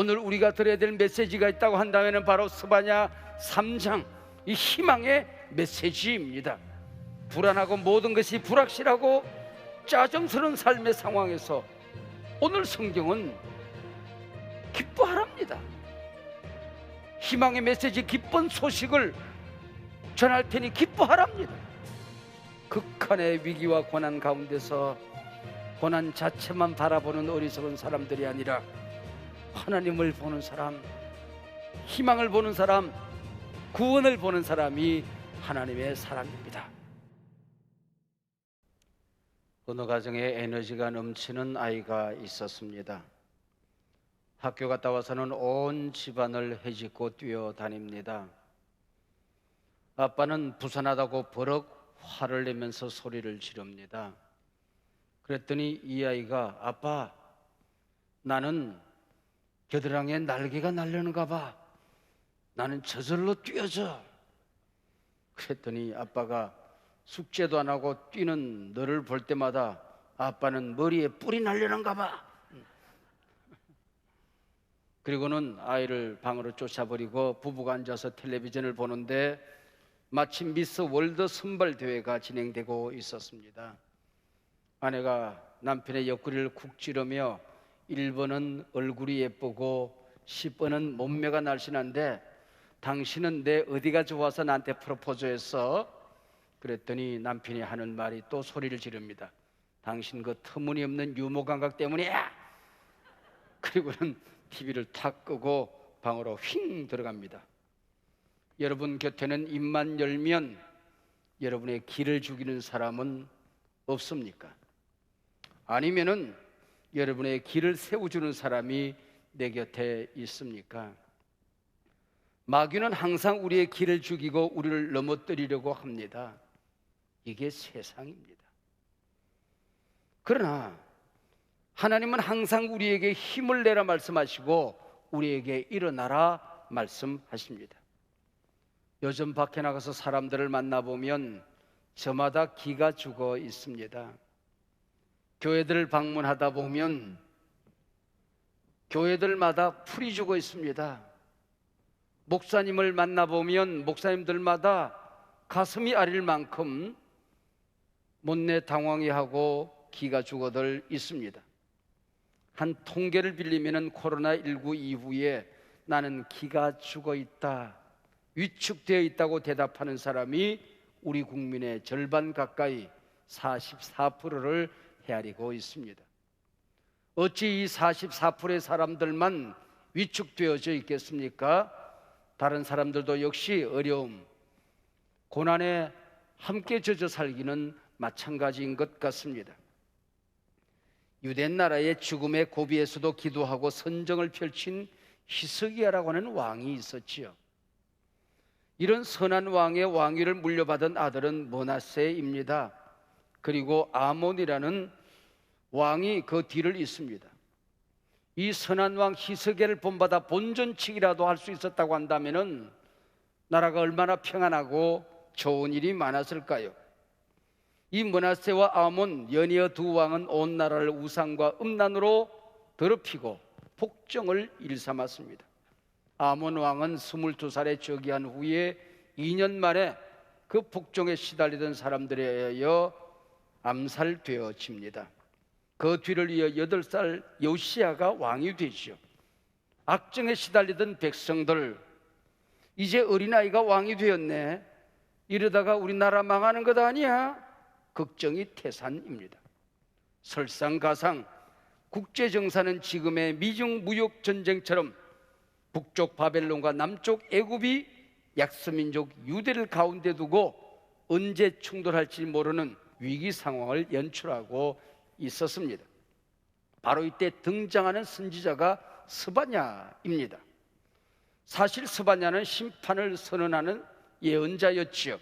오늘 우리가 들어야 될 메시지가 있다고 한다면 바로 스바냐 3장 이 희망의 메시지입니다. 불안하고 모든 것이 불확실하고 짜증스러운 삶의 상황에서 오늘 성경은 기뻐하랍니다. 희망의 메시지 기쁜 소식을 전할 테니 기뻐하랍니다. 극한의 위기와 고난 가운데서 고난 자체만 바라보는 어리석은 사람들이 아니라 하나님을 보는 사람, 희망을 보는 사람, 구원을 보는 사람이 하나님의 사람입니다. 어느 가정에 에너지가 넘치는 아이가 있었습니다. 학교 갔다 와서는 온 집안을 헤집고 뛰어다닙니다. 아빠는 부산하다고 버럭 화를 내면서 소리를 지릅니다. 그랬더니 이 아이가 아빠 나는 겨드랑이에 날개가 날려는가 봐. 나는 저절로 뛰어져. 그랬더니 아빠가 숙제도 안 하고 뛰는 너를 볼 때마다 아빠는 머리에 뿔이 날려는가 봐. 그리고는 아이를 방으로 쫓아버리고 부부가 앉아서 텔레비전을 보는데 마침 미스 월드 선발 대회가 진행되고 있었습니다. 아내가 남편의 옆구리를 쿡 찌르며 1번은 얼굴이 예쁘고 10번은 몸매가 날씬한데 당신은 내 어디가 좋아서 나한테 프로포즈했어? 그랬더니 남편이 하는 말이 또 소리를 지릅니다. 당신 그 터무니없는 유머 감각 때문이야. 그리고는 TV를 탁 끄고 방으로 휙 들어갑니다. 여러분 곁에는 입만 열면 여러분의 길을 죽이는 사람은 없습니까? 아니면은 여러분의 길을 세워주는 사람이 내 곁에 있습니까? 마귀는 항상 우리의 길을 죽이고 우리를 넘어뜨리려고 합니다. 이게 세상입니다. 그러나 하나님은 항상 우리에게 힘을 내라 말씀하시고 우리에게 일어나라 말씀하십니다. 요즘 밖에 나가서 사람들을 만나보면 저마다 기가 죽어 있습니다. 교회들을 방문하다 보면 교회들마다 풀이 죽어 있습니다. 목사님을 만나보면 목사님들마다 가슴이 아릴 만큼 못내 당황해하고 기가 죽어들 있습니다. 한 통계를 빌리면 코로나19 이후에 나는 기가 죽어 있다, 위축되어 있다고 대답하는 사람이 우리 국민의 절반 가까이 44%를 헤아리고 있습니다. 어찌 이 44%의 사람들만 위축되어져 있겠습니까? 다른 사람들도 역시 어려움, 고난에 함께 젖어 살기는 마찬가지인 것 같습니다. 유대 나라의 죽음의 고비에서도 기도하고 선정을 펼친 히스기야라고 하는 왕이 있었지요. 이런 선한 왕의 왕위를 물려받은 아들은 모나세입니다. 그리고 아몬이라는 왕이 그 뒤를 잇습니다. 이 선한 왕 히스기야를 본받아 본전치기라도 할 수 있었다고 한다면은 나라가 얼마나 평안하고 좋은 일이 많았을까요? 이 문하세와 아몬 연이어 두 왕은 온 나라를 우상과 음란으로 더럽히고 복정을 일삼았습니다. 아몬 왕은 22살에 즉위한 후에 2년 만에 그 복종에 시달리던 사람들에 의하여 암살되어집니다. 그 뒤를 이어 8살 요시아가 왕이 되죠. 악정에 시달리던 백성들 이제 어린아이가 왕이 되었네. 이러다가 우리나라 망하는 것 아니야? 걱정이 태산입니다. 설상가상 국제 정사는 지금의 미중 무역 전쟁처럼 북쪽 바벨론과 남쪽 애굽이 약소민족 유대를 가운데 두고 언제 충돌할지 모르는 위기 상황을 연출하고 있었습니다. 바로 이때 등장하는 선지자가 스바냐입니다. 사실 스바냐는 심판을 선언하는 예언자였지요.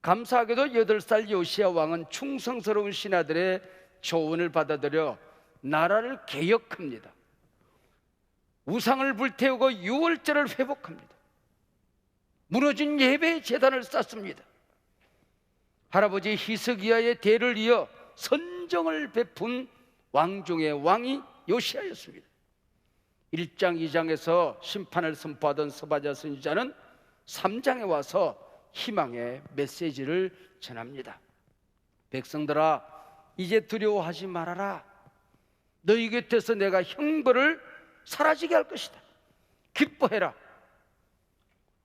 감사하게도 여덟 살 요시아 왕은 충성스러운 신하들의 조언을 받아들여 나라를 개혁합니다. 우상을 불태우고 유월절을 회복합니다. 무너진 예배 재단을 쌓습니다. 할아버지 히스기야의 대를 이어 선 정을 베푼 왕 중의 왕이 요시아였습니다. 1장 2장에서 심판을 선포하던 스바냐 선지자는 3장에 와서 희망의 메시지를 전합니다. 백성들아 이제 두려워하지 말아라. 너희 곁에서 내가 형벌을 사라지게 할 것이다. 기뻐해라.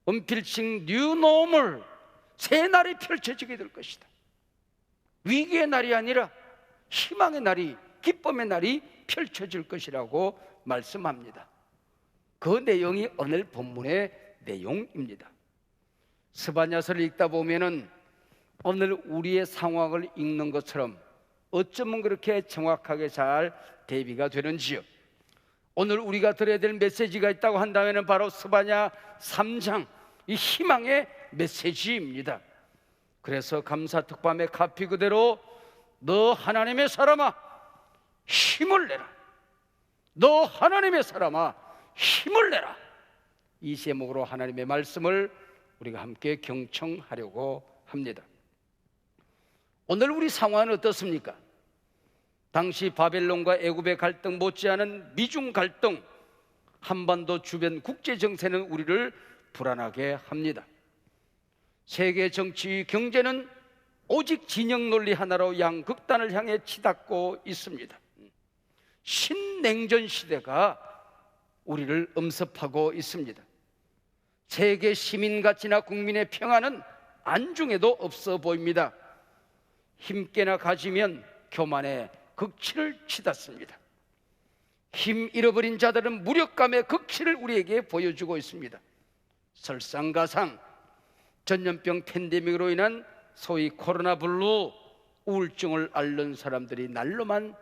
은필칭 뉴노멀 새 날이 펼쳐지게 될 것이다. 위기의 날이 아니라 희망의 날이 기쁨의 날이 펼쳐질 것이라고 말씀합니다. 그 내용이 오늘 본문의 내용입니다. 스바냐서를 읽다 보면은 오늘 우리의 상황을 읽는 것처럼 어쩌면 그렇게 정확하게 잘 대비가 되는지요. 오늘 우리가 들어야 될 메시지가 있다고 한다면 바로 스바냐 3장 이 희망의 메시지입니다. 그래서 감사 특밤의 카피 그대로 너 하나님의 사람아 힘을 내라. 너 하나님의 사람아 힘을 내라. 이 제목으로 하나님의 말씀을 우리가 함께 경청하려고 합니다. 오늘 우리 상황은 어떻습니까? 당시 바벨론과 애굽의 갈등 못지않은 미중 갈등, 한반도 주변 국제 정세는 우리를 불안하게 합니다. 세계 정치 경제는 오직 진영 논리 하나로 양극단을 향해 치닫고 있습니다. 신냉전 시대가 우리를 엄습하고 있습니다. 세계 시민 가치나 국민의 평화는 안중에도 없어 보입니다. 힘께나 가지면 교만의 극치를 치닫습니다. 힘 잃어버린 자들은 무력감의 극치를 우리에게 보여주고 있습니다. 설상가상 전염병 팬데믹으로 인한 소위 코로나 블루 우울증을 앓는 사람들이 날로만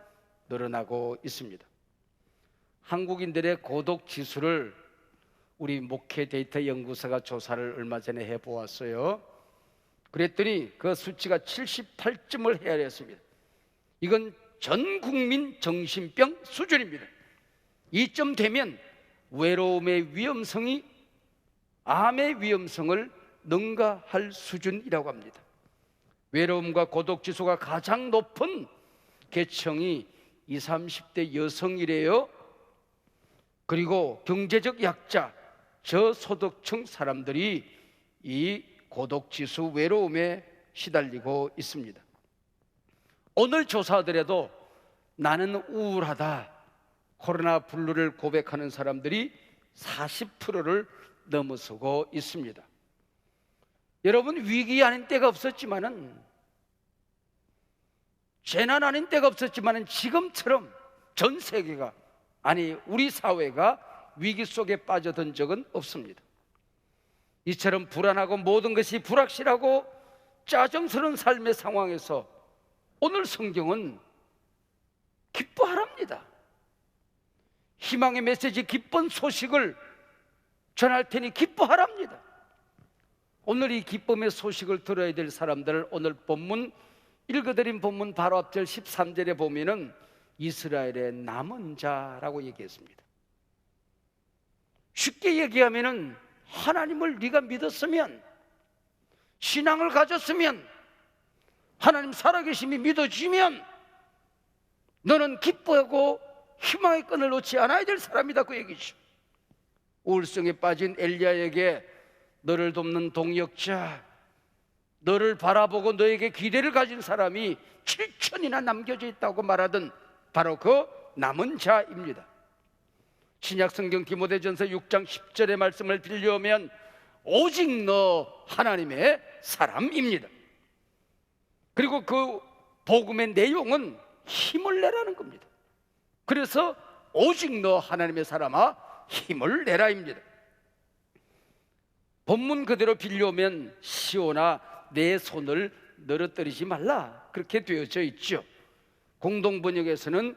늘어나고 있습니다. 한국인들의 고독 지수를 우리 목회 데이터 연구소가 조사를 얼마 전에 해 보았어요. 그랬더니 그 수치가 78점을 헤아렸습니다. 이건 전 국민 정신병 수준입니다. 이점 되면 외로움의 위험성이 암의 위험성을 능가할 수준이라고 합니다. 외로움과 고독 지수가 가장 높은 계층이 20, 30대 여성이래요. 그리고 경제적 약자, 저소득층 사람들이 이 고독 지수 외로움에 시달리고 있습니다. 오늘 조사들에도 나는 우울하다. 코로나 블루를 고백하는 사람들이 40%를 넘어서고 있습니다. 여러분 위기 아닌 때가 없었지만은 재난 아닌 때가 없었지만은 지금처럼 전 세계가 아니 우리 사회가 위기 속에 빠져든 적은 없습니다. 이처럼 불안하고 모든 것이 불확실하고 짜증스러운 삶의 상황에서 오늘 성경은 기뻐하랍니다. 희망의 메시지 기쁜 소식을 전할 테니 기뻐하랍니다. 오늘 이 기쁨의 소식을 들어야 될 사람들 오늘 본문 읽어드린 본문 바로 앞절 13절에 보면은 이스라엘의 남은 자라고 얘기했습니다. 쉽게 얘기하면은 하나님을 네가 믿었으면 신앙을 가졌으면 하나님 살아계심이 믿어지면 너는 기뻐하고 희망의 끈을 놓지 않아야 될 사람이다 그 얘기죠. 우울성에 빠진 엘리야에게 너를 돕는 동역자, 너를 바라보고 너에게 기대를 가진 사람이 7천이나 남겨져 있다고 말하던 바로 그 남은 자입니다. 신약 성경 디모데전서 6장 10절의 말씀을 빌려오면 오직 너 하나님의 사람입니다. 그리고 그 복음의 내용은 힘을 내라는 겁니다. 그래서 오직 너 하나님의 사람아 힘을 내라입니다. 본문 그대로 빌려오면 시오나 내 손을 늘어뜨리지 말라 그렇게 되어져 있죠. 공동 번역에서는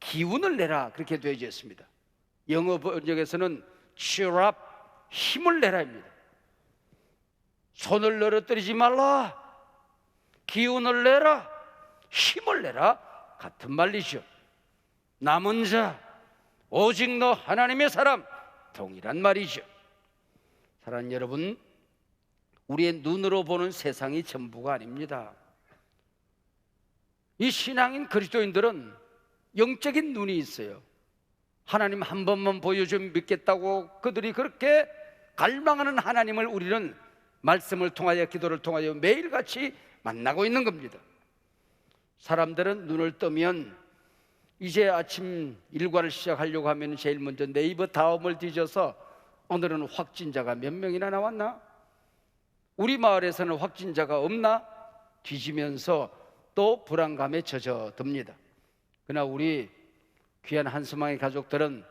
기운을 내라 그렇게 되어져 있습니다. 영어 번역에서는 cheer up 힘을 내라입니다. 손을 늘어뜨리지 말라. 기운을 내라. 힘을 내라. 같은 말이죠. 남은 자 오직 너 하나님의 사람 동일한 말이죠. 사랑하는 여러분, 우리의 눈으로 보는 세상이 전부가 아닙니다. 이 신앙인 그리스도인들은 영적인 눈이 있어요. 하나님 한 번만 보여주면 믿겠다고 그들이 그렇게 갈망하는 하나님을 우리는 말씀을 통하여 기도를 통하여 매일같이 만나고 있는 겁니다. 사람들은 눈을 뜨면 이제 아침 일과를 시작하려고 하면 제일 먼저 네이버 다음을 뒤져서 오늘은 확진자가 몇 명이나 나왔나? 우리 마을에서는 확진자가 없나? 뒤지면서 또 불안감에 젖어듭니다. 그러나 우리 귀한 한수망의 가족들은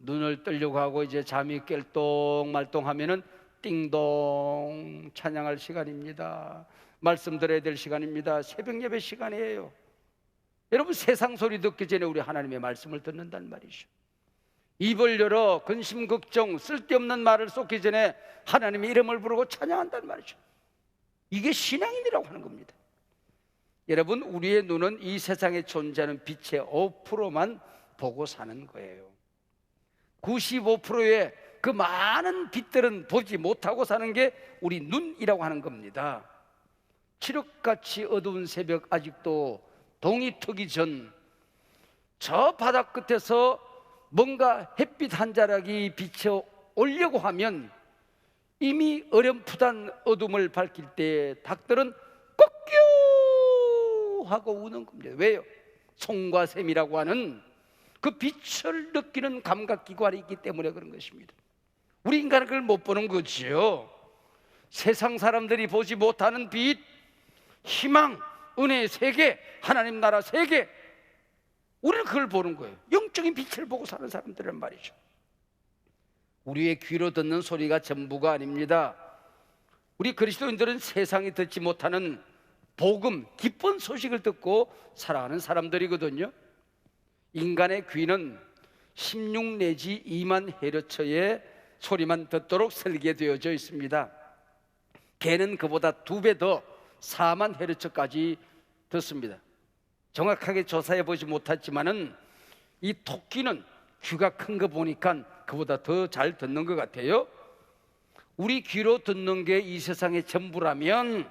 눈을 뜨려고 하고 이제 잠이 깰똥 말똥하면은 띵동 찬양할 시간입니다. 말씀 들어야 될 시간입니다. 새벽 예배 시간이에요. 여러분 세상 소리 듣기 전에 우리 하나님의 말씀을 듣는단 말이죠. 입을 열어 근심 걱정 쓸데없는 말을 쏟기 전에 하나님의 이름을 부르고 찬양한단 말이죠. 이게 신앙인이라고 하는 겁니다. 여러분 우리의 눈은 이 세상에 존재하는 빛의 5%만 보고 사는 거예요. 95%의 그 많은 빛들은 보지 못하고 사는 게 우리 눈이라고 하는 겁니다. 칠흑같이 어두운 새벽 아직도 동이 트기 전 저 바닥 끝에서 뭔가 햇빛 한 자락이 비쳐 오려고 하면 이미 어렴풋한 어둠을 밝힐 때 닭들은 꺾여 하고 우는 겁니다. 왜요? 송과 샘이라고 하는 그 빛을 느끼는 감각 기관이 있기 때문에 그런 것입니다. 우리 인간은 그걸 못 보는 거지요. 세상 사람들이 보지 못하는 빛, 희망, 은혜의 세계, 하나님 나라 세계. 우리는 그걸 보는 거예요. 영적인 빛을 보고 사는 사람들은 말이죠. 우리의 귀로 듣는 소리가 전부가 아닙니다. 우리 그리스도인들은 세상이 듣지 못하는 복음, 기쁜 소식을 듣고 살아가는 사람들이거든요. 인간의 귀는 16 내지 2만 헤르츠의 소리만 듣도록 설계되어져 있습니다. 개는 그보다 두 배 더 4만 헤르츠까지 듣습니다. 정확하게 조사해 보지 못했지만은 이 토끼는 귀가 큰 거 보니까 그보다 더 잘 듣는 것 같아요. 우리 귀로 듣는 게 이 세상의 전부라면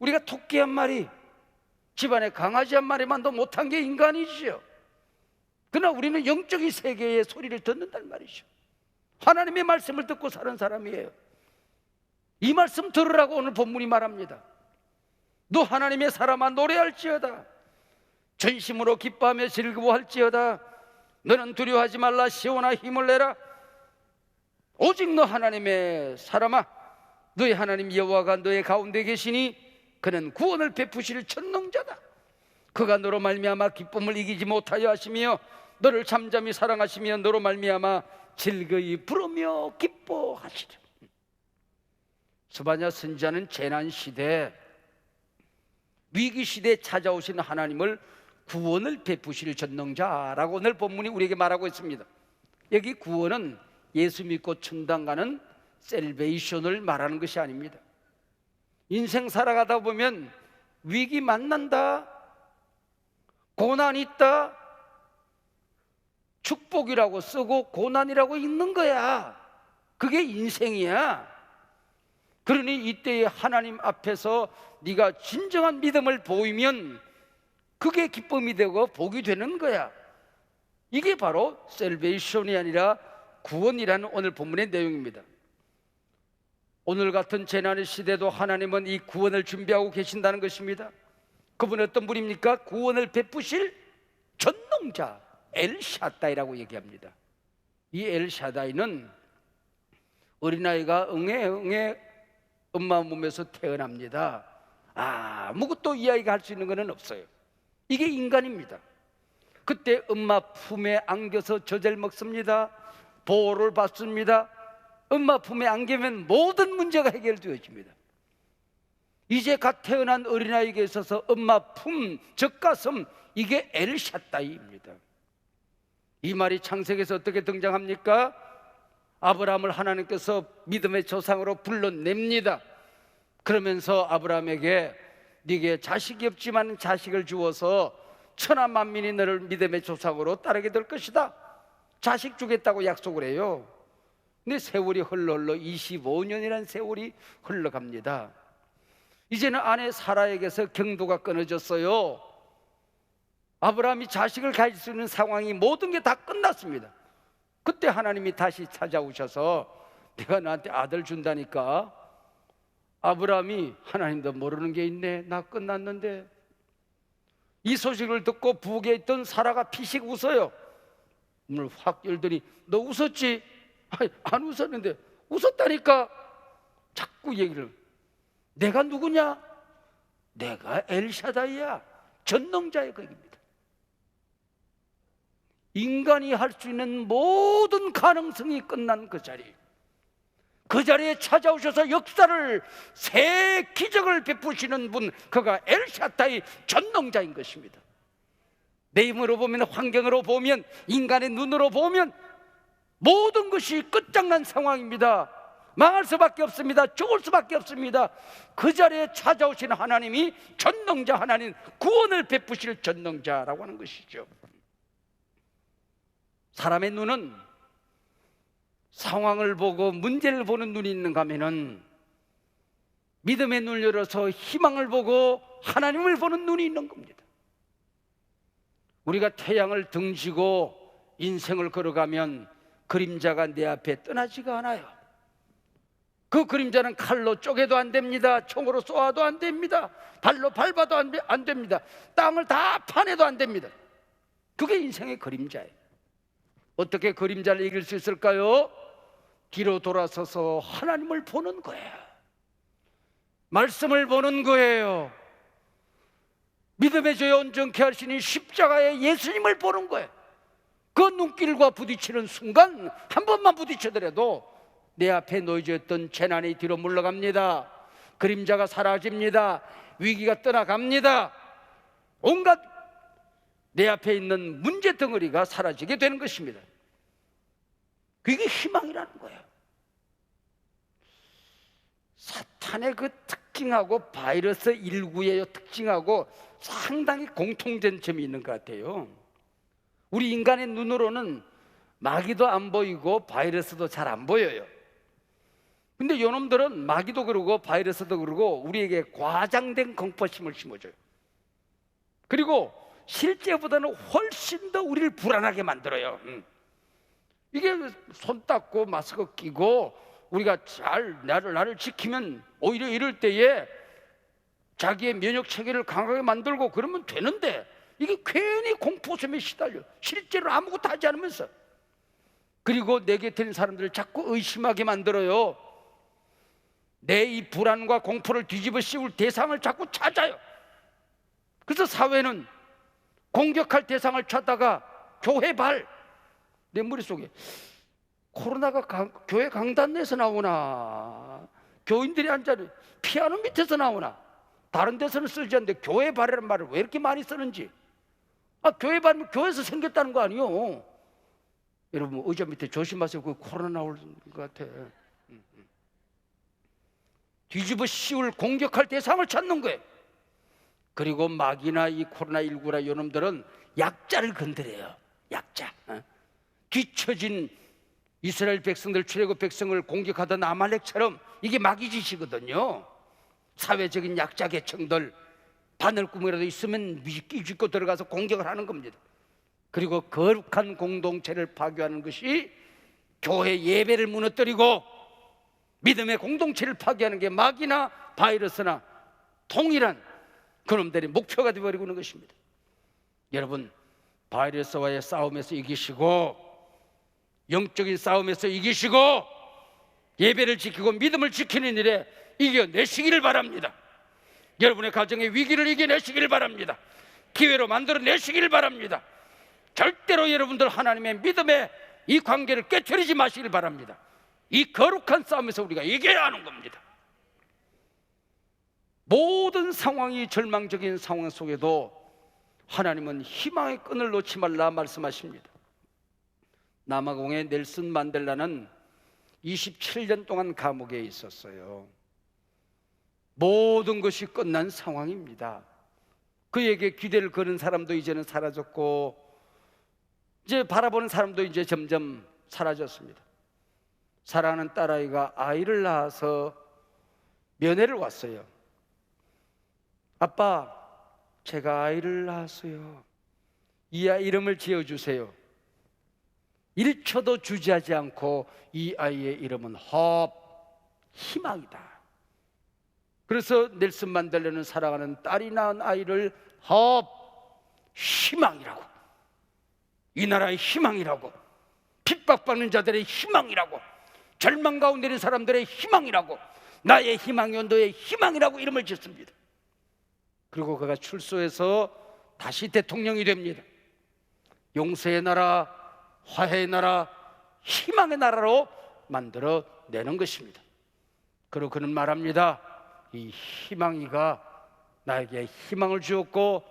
우리가 토끼 한 마리, 집안에 강아지 한 마리만도 못한 게 인간이지요. 그러나 우리는 영적인 세계의 소리를 듣는단 말이죠. 하나님의 말씀을 듣고 사는 사람이에요. 이 말씀 들으라고 오늘 본문이 말합니다. 너 하나님의 사람아 노래할지어다. 전심으로 기뻐하며 즐거워할지어다. 너는 두려워하지 말라 시온아 힘을 내라. 오직 너 하나님의 사람아 너의 하나님 여호와가 너의 가운데 계시니 그는 구원을 베푸실 천능자다. 그가 너로 말미암아 기쁨을 이기지 못하여 하시며 너를 잠잠히 사랑하시며 너로 말미암아 즐거이 부르며 기뻐하시리라. 스바냐 선지자는 재난 시대 위기 시대에 찾아오신 하나님을 구원을 베푸실 전능자라고 오늘 본문이 우리에게 말하고 있습니다. 여기 구원은 예수 믿고 천당 가는 셀베이션을 말하는 것이 아닙니다. 인생 살아가다 보면 위기 만난다. 고난 있다. 축복이라고 쓰고 고난이라고 읽는 거야. 그게 인생이야. 그러니 이때에 하나님 앞에서 네가 진정한 믿음을 보이면 그게 기쁨이 되고 복이 되는 거야. 이게 바로 셀베이션이 아니라 구원이라는 오늘 본문의 내용입니다. 오늘 같은 재난의 시대도 하나님은 이 구원을 준비하고 계신다는 것입니다. 그분 어떤 분입니까? 구원을 베푸실 전능자 엘샤다이라고 얘기합니다. 이 엘샤다이는 어린아이가 응애 응애 엄마 몸에서 태어납니다. 아무것도 이 아이가 할 수 있는 것은 없어요. 이게 인간입니다. 그때 엄마 품에 안겨서 젖을 먹습니다. 보호를 받습니다. 엄마 품에 안기면 모든 문제가 해결되어집니다. 이제 갓 태어난 어린아이에게 있어서 엄마 품, 젖가슴 이게 엘샤다이입니다. 이 말이 창세기에서 어떻게 등장합니까? 아브라함을 하나님께서 믿음의 조상으로 불러냅니다. 그러면서 아브라함에게 네게 자식이 없지만 자식을 주어서 천하 만민이 너를 믿음의 조상으로 따르게 될 것이다. 자식 주겠다고 약속을 해요. 근데 세월이 흘러 흘러 25년이라는 세월이 흘러갑니다. 이제는 아내 사라에게서 경도가 끊어졌어요. 아브라함이 자식을 가질 수 있는 상황이 모든 게 다 끝났습니다. 그때 하나님이 다시 찾아오셔서 내가 너한테 아들 준다니까 아브라함이 하나님도 모르는 게 있네. 나 끝났는데 이 소식을 듣고 부엌에 있던 사라가 피식 웃어요. 문을 확 열더니 너 웃었지? 아니, 안 웃었는데 웃었다니까 자꾸 얘기를 내가 누구냐? 내가 엘샤다이야 전능자의 거입니다 인간이 할 수 있는 모든 가능성이 끝난 그 자리 그 자리에 찾아오셔서 역사를 새 기적을 베푸시는 분 그가 엘샤다이 전능자인 것입니다 내 힘으로 보면 환경으로 보면 인간의 눈으로 보면 모든 것이 끝장난 상황입니다. 망할 수밖에 없습니다. 죽을 수밖에 없습니다. 그 자리에 찾아오신 하나님이 전능자 하나님 구원을 베푸실 전능자라고 하는 것이죠. 사람의 눈은 상황을 보고 문제를 보는 눈이 있는가 하면은 믿음의 눈을 열어서 희망을 보고 하나님을 보는 눈이 있는 겁니다. 우리가 태양을 등지고 인생을 걸어가면 그림자가 내 앞에 떠나지가 않아요. 그 그림자는 칼로 쪼개도 안 됩니다. 총으로 쏘아도 안 됩니다. 발로 밟아도 안, 돼- 안 됩니다. 땅을 다 파내도 안 됩니다. 그게 인생의 그림자예요. 어떻게 그림자를 이길 수 있을까요? 뒤로 돌아서서 하나님을 보는 거예요. 말씀을 보는 거예요. 믿음의 죄 온전케 하시니 십자가의 예수님을 보는 거예요. 그 눈길과 부딪히는 순간 한 번만 부딪혀더라도 내 앞에 놓여져 있던 재난이 뒤로 물러갑니다. 그림자가 사라집니다. 위기가 떠나갑니다. 온갖 내 앞에 있는 문제 덩어리가 사라지게 되는 것입니다. 그게 희망이라는 거예요. 사탄의 그 특징하고 바이러스 19의 특징하고 상당히 공통된 점이 있는 것 같아요. 우리 인간의 눈으로는 마귀도 안 보이고 바이러스도 잘 안 보여요. 근데 요놈들은 마귀도 그러고 바이러스도 그러고 우리에게 과장된 공포심을 심어줘요. 그리고 실제보다는 훨씬 더 우리를 불안하게 만들어요. 음. 이게 손 닦고 마스크 끼고 우리가 잘 나를 나를 지키면 오히려 이럴 때에 자기의 면역 체계를 강하게 만들고 그러면 되는데 이게 괜히 공포심에 시달려. 실제로 아무것도 하지 않으면서. 그리고 내 곁에 있는 사람들을 자꾸 의심하게 만들어요. 내 이 불안과 공포를 뒤집어 씌울 대상을 자꾸 찾아요. 그래서 사회는 공격할 대상을 찾다가 교회 발 내 머릿속에 코로나가 강- 교회 강단 내에서 나오나 교인들이 앉아 피아노 밑에서 나오나 다른 데서는 쓰지 않는데 교회 발이라는 말을 왜 이렇게 많이 쓰는지. 아 교회 발이면 교회에서 생겼다는 거 아니요? 여러분 의자 밑에 조심하세요. 그 코로나 나올 것 같아. 뒤집어 씌울 공격할 대상을 찾는 거예요. 그리고 마귀나 이 코로나19라 요놈들은 약자를 건드려요. 약자. 어? 뒤처진 이스라엘 백성들 출애굽 백성을 공격하던 아말렉처럼 이게 마귀 짓이거든요. 사회적인 약자 계층들 바늘구멍이라도 있으면 끼집고 들어가서 공격을 하는 겁니다. 그리고 거룩한 공동체를 파괴하는 것이 교회 예배를 무너뜨리고 믿음의 공동체를 파괴하는 게 마귀나 바이러스나 동일한 그놈들의 목표가 되어버리고 있는 것입니다. 여러분 바이러스와의 싸움에서 이기시고 영적인 싸움에서 이기시고 예배를 지키고 믿음을 지키는 일에 이겨내시기를 바랍니다. 여러분의 가정의 위기를 이겨내시기를 바랍니다. 기회로 만들어내시기를 바랍니다. 절대로 여러분들 하나님의 믿음의 이 관계를 깨뜨리지 마시길 바랍니다. 이 거룩한 싸움에서 우리가 이겨야 하는 겁니다. 모든 상황이 절망적인 상황 속에도 하나님은 희망의 끈을 놓지 말라 말씀하십니다. 남아공의 넬슨 만델라는 27년 동안 감옥에 있었어요. 모든 것이 끝난 상황입니다. 그에게 기대를 거는 사람도 이제는 사라졌고 이제 바라보는 사람도 이제 점점 사라졌습니다. 사랑하는 딸아이가 아이를 낳아서 면회를 왔어요. 아빠, 제가 아이를 낳았어요. 이 아이 이름을 지어 주세요. 1초도 주저하지 않고 이 아이의 이름은 헙 희망이다. 그래서 넬슨 만델레는 사랑하는 딸이 낳은 아이를 헙 희망이라고 이 나라의 희망이라고 핍박받는 자들의 희망이라고 절망 가운데 있는 사람들의 희망이라고 나의 희망이 너의 희망이라고 이름을 짓습니다. 그리고 그가 출소해서 다시 대통령이 됩니다. 용서의 나라, 화해의 나라, 희망의 나라로 만들어 내는 것입니다. 그리고 그는 말합니다. 이 희망이가 나에게 희망을 주었고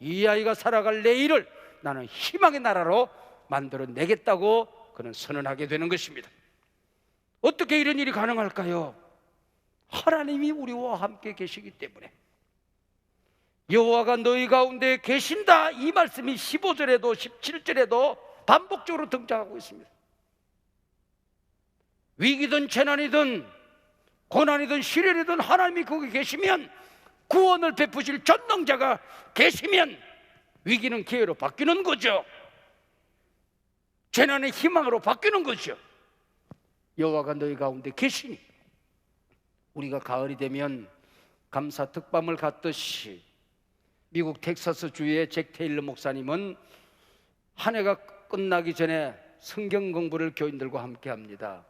이 아이가 살아갈 내일을 나는 희망의 나라로 만들어 내겠다고 그는 선언하게 되는 것입니다. 어떻게 이런 일이 가능할까요? 하나님이 우리와 함께 계시기 때문에 여호와가 너희 가운데 계신다 이 말씀이 15절에도 17절에도 반복적으로 등장하고 있습니다. 위기든 재난이든 고난이든 시련이든 하나님이 거기 계시면 구원을 베푸실 전능자가 계시면 위기는 기회로 바뀌는 거죠. 재난의 희망으로 바뀌는 거죠. 여호와가 너희 가운데 계시니 우리가 가을이 되면 감사 특밤을 갔듯이 미국 텍사스 주의 잭 테일러 목사님은 한 해가 끝나기 전에 성경 공부를 교인들과 함께 합니다.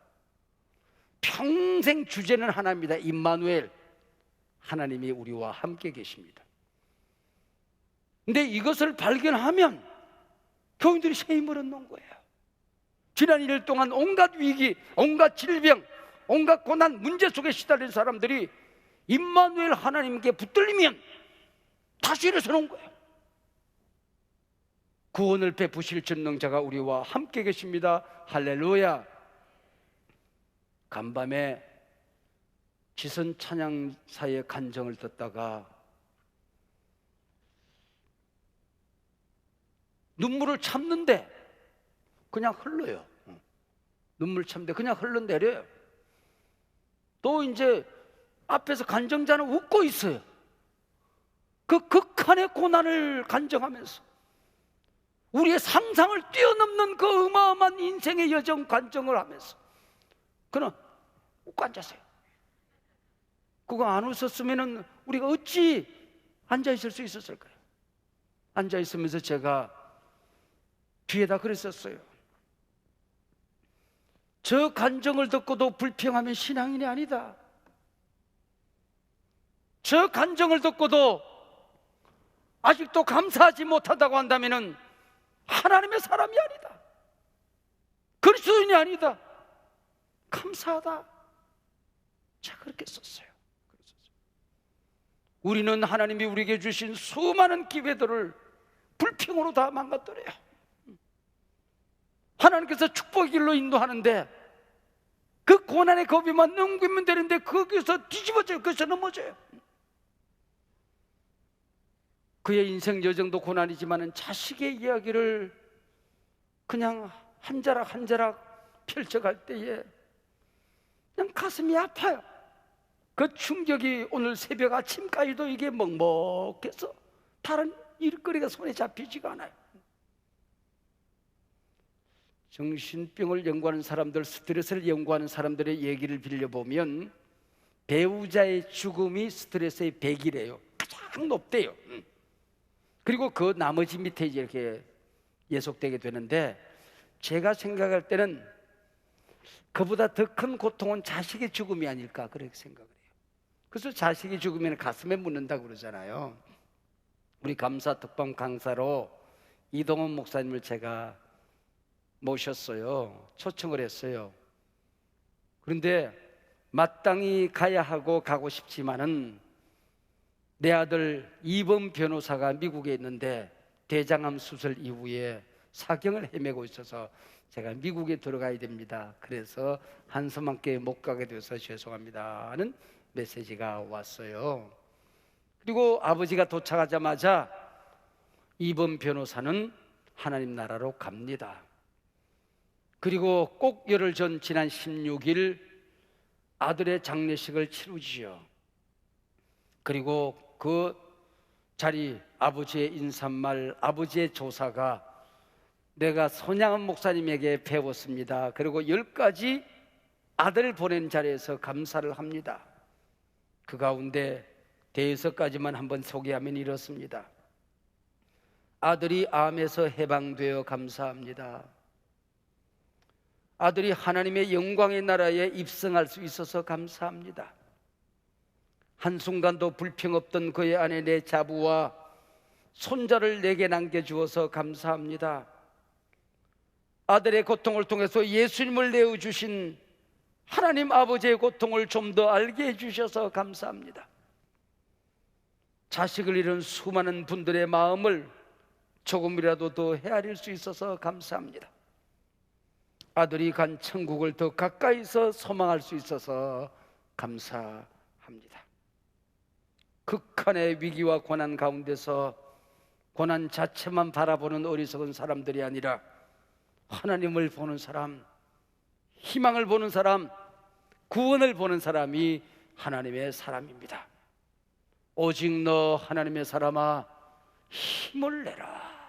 평생 주제는 하나입니다. 임마누엘 하나님이 우리와 함께 계십니다. 근데 이것을 발견하면 교인들이 새 힘을 얻는 거예요. 지난 1년 동안 온갖 위기, 온갖 질병, 온갖 고난, 문제 속에 시달린 사람들이 임마누엘 하나님께 붙들리면 다시 일어서는 거예요. 구원을 베푸실 전능자가 우리와 함께 계십니다. 할렐루야. 간밤에 지선 찬양사의 간정을 듣다가 눈물을 참는데 그냥 흘러요. 눈물 참는데 그냥 흘러내려요. 또 이제 앞에서 간정자는 웃고 있어요. 그 극한의 고난을 간정하면서 우리의 상상을 뛰어넘는 그 어마어마한 인생의 여정 간정을 하면서 그는 웃고 앉았어요. 그거 안 웃었으면 우리가 어찌 앉아 있을 수 있었을까요? 앉아 있으면서 제가 뒤에다 그랬었어요. 저 간정을 듣고도 불평하면 신앙인이 아니다. 저 간정을 듣고도 아직도 감사하지 못한다고 한다면 하나님의 사람이 아니다. 그리스도인이 아니다. 감사하다. 자 그렇게 썼어요. 우리는 하나님이 우리에게 주신 수많은 기회들을 불평으로 다 망가뜨려요. 하나님께서 축복의 길로 인도하는데 그 고난의 겁이만 넘기면 되는데 거기서 뒤집어져요. 거기서 넘어져요. 그의 인생 여정도 고난이지만 자식의 이야기를 그냥 한 자락 한 자락 펼쳐갈 때에 그냥 가슴이 아파요. 그 충격이 오늘 새벽 아침까지도 이게 먹먹해서 다른 일거리가 손에 잡히지가 않아요. 정신병을 연구하는 사람들, 스트레스를 연구하는 사람들의 얘기를 빌려보면 배우자의 죽음이 스트레스의 100이래요. 가장 높대요. 음. 그리고 그 나머지 밑에 이렇게 예속되게 되는데 제가 생각할 때는 그보다 더 큰 고통은 자식의 죽음이 아닐까 그렇게 생각을 해요. 그래서 자식이 죽으면 가슴에 묻는다고 그러잖아요. 우리 감사 특방 강사로 이동원 목사님을 제가 모셨어요. 초청을 했어요. 그런데 마땅히 가야 하고 가고 싶지만은 내 아들 이범 변호사가 미국에 있는데 대장암 수술 이후에 사경을 헤매고 있어서 제가 미국에 들어가야 됩니다. 그래서 한숨 함께 못 가게 돼서 죄송합니다. 하는 메시지가 왔어요. 그리고 아버지가 도착하자마자 이번 변호사는 하나님 나라로 갑니다. 그리고 꼭 열흘 전 지난 16일 아들의 장례식을 치르지요. 그리고 그 자리 아버지의 인사말, 아버지의 조사가 내가 손양은 목사님에게 배웠습니다. 그리고 열 가지 아들 보낸 자리에서 감사를 합니다. 그 가운데 대여섯까지만 한번 소개하면 이렇습니다. 아들이 암에서 해방되어 감사합니다. 아들이 하나님의 영광의 나라에 입성할 수 있어서 감사합니다. 한순간도 불평 없던 그의 아내 내 자부와 손자를 내게 남겨주어서 감사합니다. 아들의 고통을 통해서 예수님을 내어주신 하나님 아버지의 고통을 좀 더 알게 해주셔서 감사합니다. 자식을 잃은 수많은 분들의 마음을 조금이라도 더 헤아릴 수 있어서 감사합니다. 아들이 간 천국을 더 가까이서 소망할 수 있어서 감사합니다. 극한의 위기와 고난 가운데서 고난 자체만 바라보는 어리석은 사람들이 아니라 하나님을 보는 사람, 희망을 보는 사람, 구원을 보는 사람이 하나님의 사람입니다. 오직 너 하나님의 사람아 힘을 내라.